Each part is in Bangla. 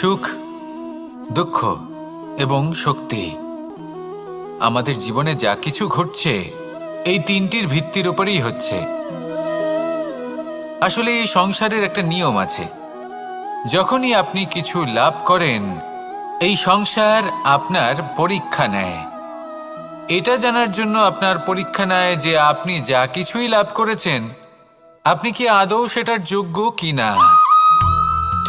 সুখ, দুঃখ এবং শক্তি। আমাদের জীবনে যা কিছু ঘটছে, এই তিনটির ভিত্তির উপরেই হচ্ছে। আসলে এই সংসারের একটা নিয়ম আছে। যখনই আপনি কিছু লাভ করেন, এই সংসার আপনার পরীক্ষা নেয়। এটা জানার জন্য আপনার পরীক্ষা নেয় যে আপনি যা কিছুই লাভ করেছেন, আপনি কি আদৌ সেটার যোগ্য কি না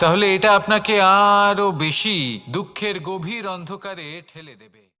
তাহলে এটা আপনাকে আরও বেশি দুঃখের গভীর অন্ধকারে ঠেলে দেবে।